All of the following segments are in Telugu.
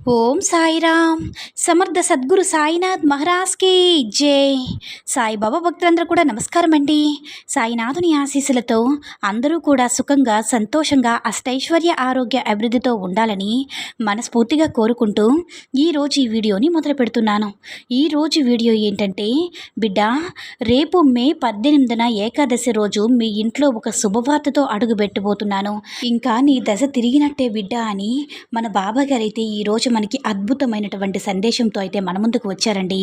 Om Sairam. Samarth Sadguru Sainath మహారాజ్కి జై. సాయిబాబా భక్తులందరూ కూడా నమస్కారం అండి. సాయినాథుని ఆశీస్సులతో అందరూ కూడా సుఖంగా సంతోషంగా అష్టైశ్వర్య ఆరోగ్య అభివృద్ధితో ఉండాలని మనస్ఫూర్తిగా కోరుకుంటూ ఈరోజు ఈ వీడియోని మొదలు పెడుతున్నాను. ఈరోజు వీడియో ఏంటంటే బిడ్డ రేపు మే పద్దెనిమిదిన ఏకాదశి రోజు మీ ఇంట్లో ఒక శుభవార్తతో అడుగు పెట్టబోతున్నాను ఇంకా నీ దశ తిరిగినట్టే బిడ్డ అని మన బాబాగారైతే ఈరోజు మనకి అద్భుతమైనటువంటి సందేశంతో అయితే మన ముందుకు వచ్చారండి.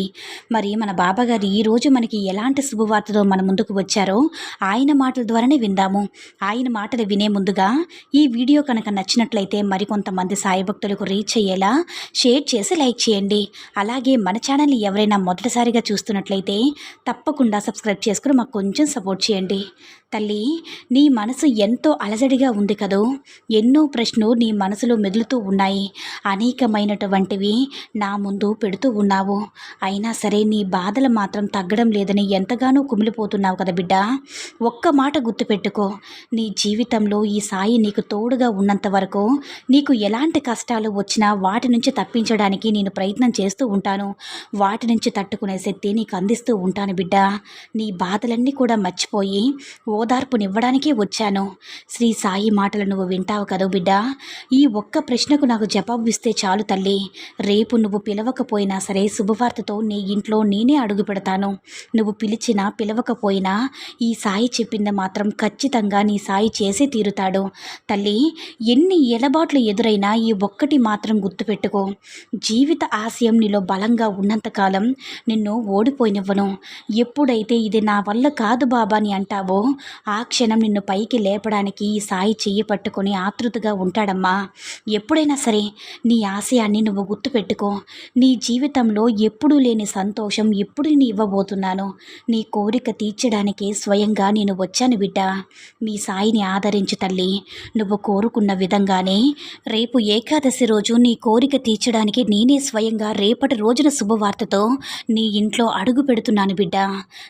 మరి మన బాబాగారు ఈరోజు మనకి ఎలాంటి శుభవార్తతో మన ముందుకు వచ్చారో ఆయన మాటల ద్వారానే విందాము. ఆయన మాటలు వినే ముందుగా ఈ వీడియో కనుక నచ్చినట్లయితే మరికొంతమంది సాయి భక్తులకు రీచ్ అయ్యేలా షేర్ చేసి లైక్ చేయండి. అలాగే మన ఛానల్ని ఎవరైనా మొదటిసారిగా చూస్తున్నట్లయితే తప్పకుండా సబ్స్క్రైబ్ చేసుకుని మాకు కొంచెం సపోర్ట్ చేయండి. తల్లి నీ మనసు ఎంతో అలజడిగా ఉంది కదూ. ఎన్నో ప్రశ్నలు నీ మనసులో మెదులుతూ ఉన్నాయి. అనేకమైనటువంటివి నా ముందు పెడుతూ ఉన్నావు. అయినా సరే నీ బాధలు మాత్రం తగ్గడం లేదని ఎంతగానో కుమిలిపోతున్నావు కదా బిడ్డ. ఒక్క మాట గుర్తుపెట్టుకో. నీ జీవితంలో ఈ సాయి నీకు తోడుగా ఉన్నంత వరకు నీకు ఎలాంటి కష్టాలు వచ్చినా వాటి నుంచి తప్పించడానికి నేను ప్రయత్నం చేస్తూ ఉంటాను. వాటి నుంచి తట్టుకునే శక్తి నీకు అందిస్తూ ఉంటాను బిడ్డ. నీ బాధలన్నీ కూడా మర్చిపోయి ఓదార్పునివ్వడానికే వచ్చాను. శ్రీ సాయి మాటలు నువ్వు వింటావు కదా బిడ్డ? ఈ ఒక్క ప్రశ్నకు నాకు జవాబు ఇస్తే చాలు తల్లి. రేపు నువ్వు పిలవకపోయినా సరే శుభవార్తతో నీ ఇంట్లో నేనే అడుగు పెడతాను. నువ్వు పిలిచినా పిలవకపోయినా ఈ సాయి చెప్పింది మాత్రం ఖచ్చితంగా నీ సాయి చేసే తీరుతాడు. తల్లి ఎన్ని ఎలబాట్లు ఎదురైనా ఈ ఒక్కటి మాత్రం గుర్తుపెట్టుకో. జీవిత ఆశయం నీలో బలంగా ఉన్నంతకాలం నిన్ను ఓడిపోయినివ్వను. ఎప్పుడైతే ఇది నా వల్ల కాదు బాబా అని అంటావో ఆ క్షణం నిన్ను పైకి లేపడానికి ఈ సాయి చెయ్యి పట్టుకొని ఆతృతగా ఉంటాడమ్మా. ఎప్పుడైనా సరే నీ ఆశయాన్ని నువ్వు గుర్తుపెట్టుకో. నీ జీవితంలో ఎప్పుడూ లేని సంతోషం ఎప్పుడు నేను ఇవ్వబోతున్నాను. నీ కోరిక తీర్చడానికి స్వయంగా నేను వచ్చాను బిడ్డ. మీ సాయిని ఆదరించు తల్లి. నువ్వు కోరుకున్న విధంగానే రేపు ఏకాదశి రోజు నీ కోరిక తీర్చడానికి నేనే స్వయంగా రేపటి రోజున శుభవార్తతో నీ ఇంట్లో అడుగు పెడుతున్నాను బిడ్డ.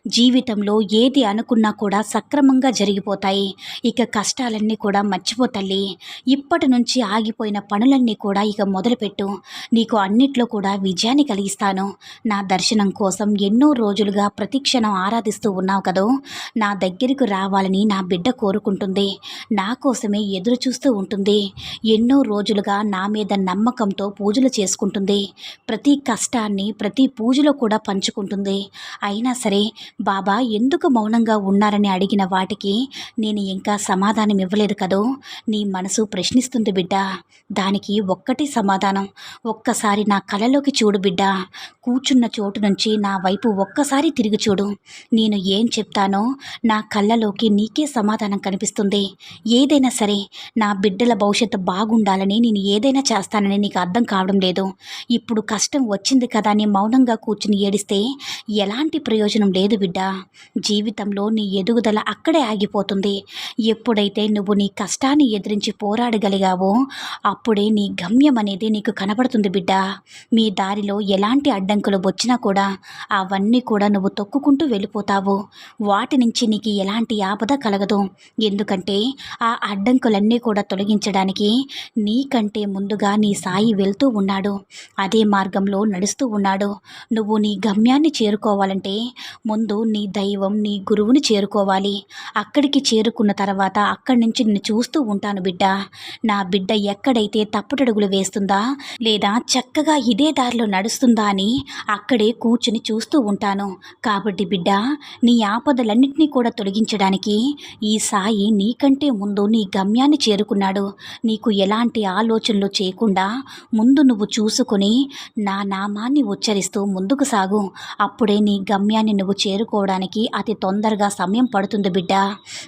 జీవితంలో ఏది అనుకున్నా కూడా సక్రమంగా జరిగిపోతాయి. ఇక కష్టాలన్నీ కూడా మర్చిపోతల్లి ఇప్పటి నుంచి ఆగిపోయిన పనులన్నీ కూడా ఇక మొదలుపెట్టు. నీకు అన్నిట్లో కూడా విజయాన్ని కలిగిస్తాను. నా దర్శనం కోసం ఎన్నో రోజులుగా ప్రతిక్షణం ఆరాధిస్తూ ఉన్నావు కదూ. నా దగ్గరకు రావాలని నా బిడ్డ కోరుకుంటుంది. నా కోసమే ఎదురు చూస్తూ ఉంటుంది. ఎన్నో రోజులుగా నా మీద నమ్మకంతో పూజలు చేసుకుంటుంది. ప్రతి కష్టాన్ని ప్రతి పూజలో కూడా పంచుకుంటుంది. అయినా సరే బాబా ఎందుకు మౌనంగా ఉన్నారని అడిగిన వాటికి నేను ఇంకా సమాధానం ఇవ్వలేదు కదో? నీ మనసు ప్రశ్నిస్తుంది బిడ్డ. దానికి ఒక్కటి సమాధానం. ఒక్కసారి నా కళలోకి చూడు బిడ్డ. కూర్చున్న చోటు నుంచి నా వైపు ఒక్కసారి తిరిగి చూడు. నేను ఏం చెప్తానో నా కళ్ళలోకి నీకే సమాధానం కనిపిస్తుంది. ఏదైనా సరే నా బిడ్డల భవిష్యత్తు బాగుండాలని నేను ఏదైనా చేస్తానని నీకు అర్థం కావడం లేదు. ఇప్పుడు కష్టం వచ్చింది కదా అని మౌనంగా కూర్చుని ఏడిస్తే ఎలాంటి ప్రయోజనం లేదు బిడ్డ. జీవితంలో నీ ఎదుగుదల అక్కడే అక్కడే ఆగిపోతుంది. ఎప్పుడైతే నువ్వు నీ కష్టాన్ని ఎదిరించి పోరాడగలిగావో అప్పుడే నీ గమ్యం అనేది నీకు కనబడుతుంది బిడ్డ. మీ దారిలో ఎలాంటి అడ్డంకులు వచ్చినా కూడా అవన్నీ కూడా నువ్వు తొక్కుకుంటూ వెళ్ళిపోతావు. వాటి నుంచి నీకు ఎలాంటి ఆపద కలగదు. ఎందుకంటే ఆ అడ్డంకులన్నీ కూడా తొలగించడానికి నీకంటే ముందుగా నీ సాయి వెళ్తూ ఉన్నాడు. అదే మార్గంలో నడుస్తూ ఉన్నాడు. నువ్వు నీ గమ్యాన్ని చేరుకోవాలంటే ముందు నీ దైవం నీ గురువుని చేరుకోవాలి. అక్కడికి చేరుకున్న తర్వాత అక్కడి నుంచి నిన్ను చూస్తూ ఉంటాను బిడ్డ. నా బిడ్డ ఎక్కడైతే తప్పుటడుగులు వేస్తుందా లేదా చక్కగా ఇదే దారిలో నడుస్తుందా అని అక్కడే కూర్చుని చూస్తూ ఉంటాను. కాబట్టి బిడ్డ నీ ఆపదలన్నింటినీ కూడా తొలగించడానికి ఈ సాయి నీకంటే ముందు నీ గమ్యాన్ని చేరుకున్నాడు. నీకు ఎలాంటి ఆలోచనలు చేయకుండా ముందు నువ్వు చూసుకుని నా నామాన్ని ఉచ్చరిస్తూ ముందుకు సాగు. అప్పుడే నీ గమ్యాన్ని నువ్వు చేరుకోవడానికి అతి తొందరగా సమయం పడుతుంది బిడ్డ.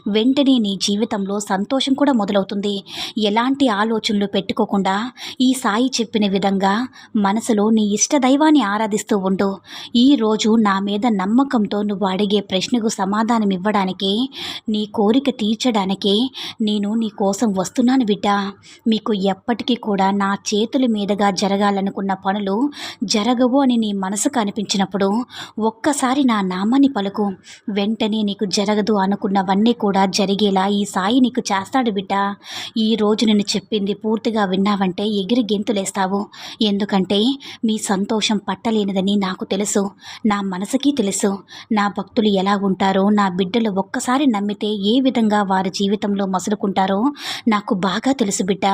వెంటనే నీ జీవితంలో సంతోషం కూడా మొదలవుతుంది. ఎలాంటి ఆలోచనలు పెట్టుకోకుండా ఈ సాయి చెప్పిన విధంగా మనసులో నీ ఇష్ట దైవాన్ని ఆరాధిస్తూ ఉండు. ఈరోజు నా మీద నమ్మకంతో నువ్వు అడిగే ప్రశ్నకు సమాధానం ఇవ్వడానికి నీ కోరిక తీర్చడానికి నేను నీ కోసం వస్తున్నాను బిడ్డ. మీకు ఎప్పటికీ కూడా నా చేతుల మీదుగా జరగాలనుకున్న పనులు జరగవు అని నీ మనసుకు అనిపించినప్పుడు ఒక్కసారి నా నామాన్ని పలుకు. వెంటనే నీకు జరగదు అనుకున్నవన్నీ కూడా జరిగేలా ఈ సాయి నీకు చేస్తాడు బిడ్డ. ఈ రోజు నేను చెప్పింది పూర్తిగా విన్నావంటే ఎగిరి గెంతులేస్తావు. ఎందుకంటే మీ సంతోషం పట్టలేనిదని నాకు తెలుసు. నా మనసుకి తెలుసు. నా భక్తులు ఎలా ఉంటారో నా బిడ్డలు ఒక్కసారి నమ్మితే ఏ విధంగా వారి జీవితంలో మసులుకుంటారో నాకు బాగా తెలుసు బిడ్డ.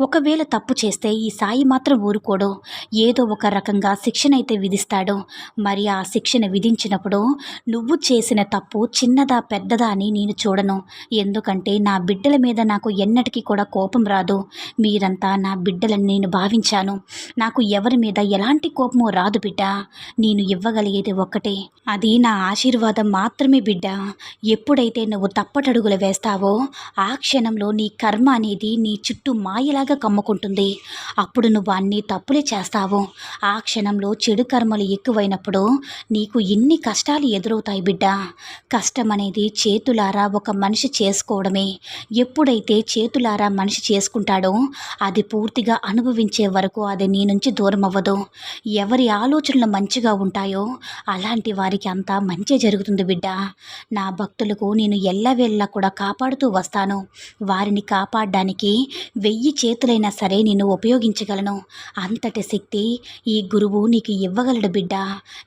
ఒకవేళ తప్పు చేస్తే ఈ సాయి మాత్రం ఊరుకోడు. ఏదో ఒక రకంగా శిక్షణ అయితే విధిస్తాడు. మరి ఆ శిక్షణ విధించినప్పుడు నువ్వు చేసిన తప్పు చిన్నదా పెద్దదా అని నేను చూడను. ఎందుకంటే నా బిడ్డల మీద నాకు ఎన్నటికీ కూడా కోపం రాదు. మీరంతా నా బిడ్డలని నేను భావించాను. నాకు ఎవరి మీద ఎలాంటి కోపమో రాదు బిడ్డ. నేను ఇవ్వగలిగేది ఒక్కటే. అది నా ఆశీర్వాదం మాత్రమే బిడ్డ. ఎప్పుడైతే నువ్వు తప్పటడుగులు వేస్తావో ఆ క్షణంలో నీ కర్మ అనేది నీ చుట్టూ మాయలాగా కమ్ముకుంటుంది. అప్పుడు నువ్వు అన్ని తప్పులే చేస్తావు. ఆ క్షణంలో చెడు కర్మలు ఎక్కువైనప్పుడు నీకు ఎన్ని కష్టాలు ఎదురవుతాయి బిడ్డ. కష్టం అనేది చేతులారా ఒక మనిషి చేసుకోవడమే. ఎప్పుడైతే చేతులారా మనిషి చేసుకుంటాడో అది పూర్తిగా అనుభవించే వరకు అది నీ నుంచి దూరం అవ్వదు ఎవరి ఆలోచనలు మంచిగా ఉంటాయో అలాంటి వారికి అంతా మంచి జరుగుతుంది బిడ్డ. నా భక్తులకు నేను ఎల్లవేళ్ళ కూడా కాపాడుతూ వస్తాను. వారిని కాపాడడానికి వెయ్యి చేతులైనా సరే నేను ఉపయోగించగలను. అంతటి శక్తి ఈ గురువు నీకు ఇవ్వగలడు బిడ్డ.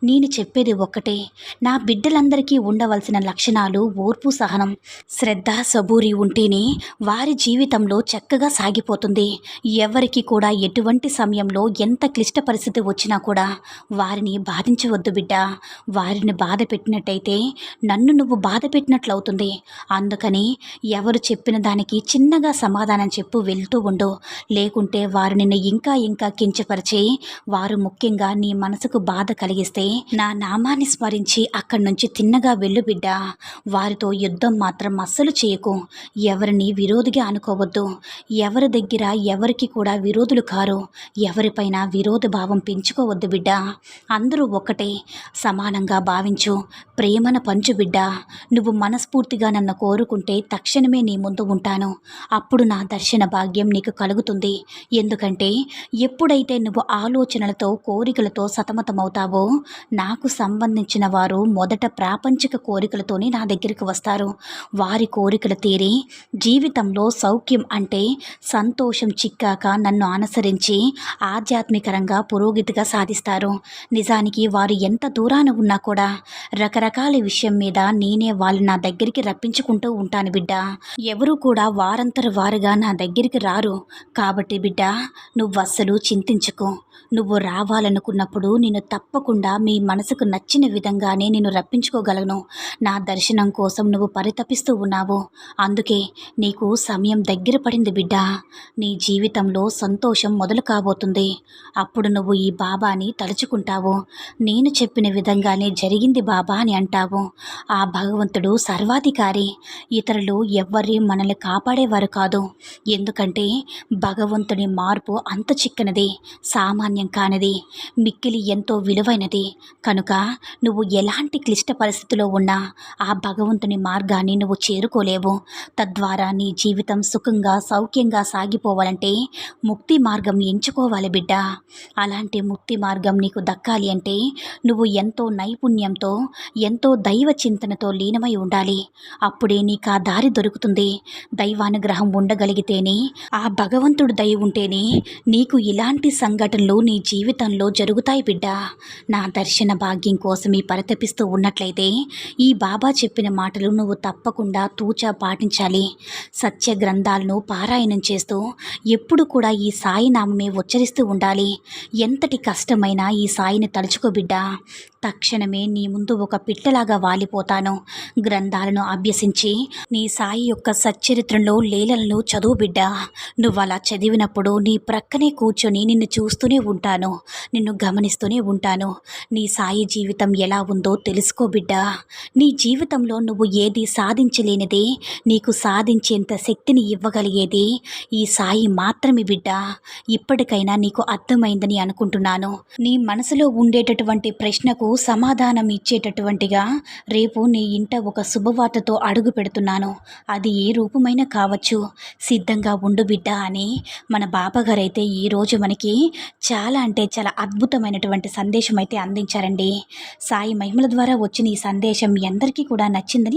నేను చెప్పేది ఒక్కటే. నా బిడ్డలందరికీ ఉండవలసిన లక్షణాలు ఓర్పు సహనం శ్రద్ధ సబూరి ఉంటేనే వారి జీవితంలో చక్కగా సాగిపోతుంది. ఎవరికి కూడా ఎటువంటి సమయంలో ఎంత క్లిష్ట పరిస్థితి వచ్చినా కూడా వారిని బాధించవద్దు బిడ్డ. వారిని బాధ పెట్టినట్టయితే నన్ను నువ్వు బాధ పెట్టినట్లవుతుంది. అందుకని ఎవరు చెప్పిన దానికి చిన్నగా సమాధానం చెప్పు వెళ్తూ ఉండు. లేకుంటే వారు నిన్ను ఇంకా ఇంకా కించపరిచి వారు ముఖ్యంగా నీ మనసుకు బాధ కలిగిస్తే నా నామాన్ని స్మరించి అక్కడి నుంచి తిన్నగా వెళ్ళు బిడ్డ. వారితో యుద్ధం మాత్రం అస్సలు చేయకు. ఎవరిని విరోధిగా అనుకోవద్దు. ఎవరి దగ్గర ఎవరికి కూడా విరోధులు కారు. ఎవరిపైన విరోధ భావం పెంచుకోవద్దు బిడ్డ. అందరూ ఒక్కటే. సమానంగా భావించు. ప్రేమను పంచు బిడ్డ. నువ్వు మనస్ఫూర్తిగా నన్ను కోరుకుంటే తక్షణమే నీ ముందు ఉంటాను. అప్పుడు నా దర్శన భాగ్యం నీకు కలుగుతుంది. ఎందుకంటే ఎప్పుడైతే నువ్వు ఆలోచనలతో కోరికలతో సతమతమవుతావో నాకు సంబంధించిన వారు మొదట ప్రాపంచిక కోరికలతోనే నా దగ్గరికి వస్తారు. వారి కోరికలు తీరి జీవితంలో సౌఖ్యం అంటే సంతోషం చిక్కాక నన్ను అనుసరించి ఆధ్యాత్మికరంగా పురోగతిగా సాధిస్తారు. నిజానికి వారు ఎంత దూరాన ఉన్నా కూడా రకరకాల విషయం మీద నేనే వాళ్ళు నా దగ్గరికి రప్పించుకుంటూ ఉంటాను బిడ్డ. ఎవరు కూడా వారంతర వారుగా నా దగ్గరికి రారు. కాబట్టి బిడ్డ నువ్వు అస్సలు చింతించకు. నువ్వు రావాలనుకున్నప్పుడు నేను తప్పకుండా మీ మనసుకు నచ్చిన విధంగానే నేను రప్పించుకోగలను. నా దర్శనం కోసం నువ్వు పరితపిస్తూ ఉన్నావు. అందుకే నీకు సమయం దగ్గర పడింది బిడ్డ. నీ జీవితంలో సంతోషం మొదలు కాబోతుంది. అప్పుడు నువ్వు ఈ బాబాని తలుచుకుంటావు. నేను చెప్పిన విధంగానే జరిగింది బాబా అని అంటావు. ఆ భగవంతుడు సర్వాధికారి. ఇతరులు ఎవ్వరి మనల్ని కాపాడేవారు కాదు. ఎందుకంటే భగవంతుని మార్పు అంత చిక్కనిది సామాన్యం కానిది మిక్కిలి ఎంతో విలువైనది. కనుక నువ్వు ఎలాంటి క్లిష్ట పరిస్థితిలో ఉన్నా ఆ భగవంతుని మార్గాన్ని నువ్వు చేరుకోలేవు. తద్వారా నీ జీవితం సుఖంగా సౌఖ్యంగా సాగిపోవాలంటే ముక్తి మార్గం ఎంచుకోవాలి బిడ్డ. అలాంటి ముక్తి మార్గం నీకు దక్కాలి అంటే నువ్వు ఎంతో నైపుణ్యంతో ఎంతో దైవ చింతనతో లీనమై ఉండాలి. అప్పుడే నీకు ఆ దారి దొరుకుతుంది. దైవానుగ్రహం ఉండగలిగితేనే ఆ భగవంతుడు దయ ఉంటేనే నీకు ఇలాంటి సంఘటనలు నీ జీవితంలో జరుగుతాయి బిడ్డ. నా దర్శన భాగ్యం కోసం ఈ పరితపిస్తూ ఉన్నట్లయితే ఈ బాబా చెప్పిన మాట మాటలు నువ్వు తప్పకుండా తూచా పాటించాలి. సత్య గ్రంథాలను పారాయణం చేస్తూ ఎప్పుడు కూడా ఈ సాయి నామమే ఉచ్చరిస్తూ ఉండాలి. ఎంతటి కష్టమైనా ఈ సాయిని తలుచుకోబిడ్డ తక్షణమే నీ ముందు ఒక పిట్టలాగా వాలిపోతాను. గ్రంథాలను అభ్యసించి నీ సాయి యొక్క సచ్చరిత్రలో లీలలను చదువు బిడ్డ. నువ్వు అలా చదివినప్పుడు నీ ప్రక్కనే కూర్చొని నిన్ను చూస్తూనే ఉంటాను. నిన్ను గమనిస్తూనే ఉంటాను. నీ సాయి జీవితం ఎలా ఉందో తెలుసుకో బిడ్డ. నీ జీవితంలో నువ్వు ఏది సాధించలేనిదే నీకు సాధించేంత శక్తిని ఇవ్వగలిగేది. ఈ సాయి మాత్రమే బిడ్డ. ఇప్పటికైనా నీకు అర్థమైందని అనుకుంటున్నాను. నీ మనసులో ఉండేటటువంటి ప్రశ్నకు సమాధానం ఇచ్చేటటువంటిగా రేపు నీ ఇంట ఒక శుభవార్తతో అడుగు పెడుతున్నాను. అది ఏ రూపమైనా కావచ్చు? సిద్ధంగా ఉండు బిడ్డ అని మన బాబాగారైతే ఈరోజు మనకి చాలా అంటే చాలా అద్భుతమైనటువంటి సందేశం అయితే అందించారండి. సాయి మహిమల ద్వారా వచ్చిన ఈ సందేశం ఎందరికీ అందరికీ కూడా నచ్చిందని